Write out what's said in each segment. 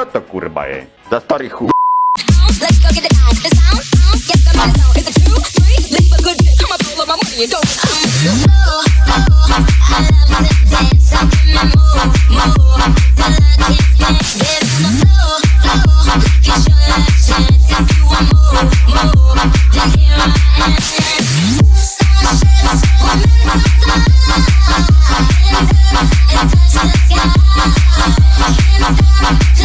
Co to kurwa jest? Za stary chuj. Yeah.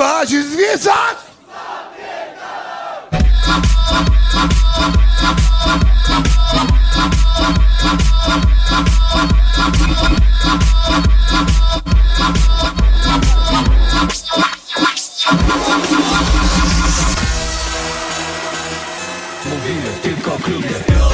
twarz i Mówimy tylko o klubie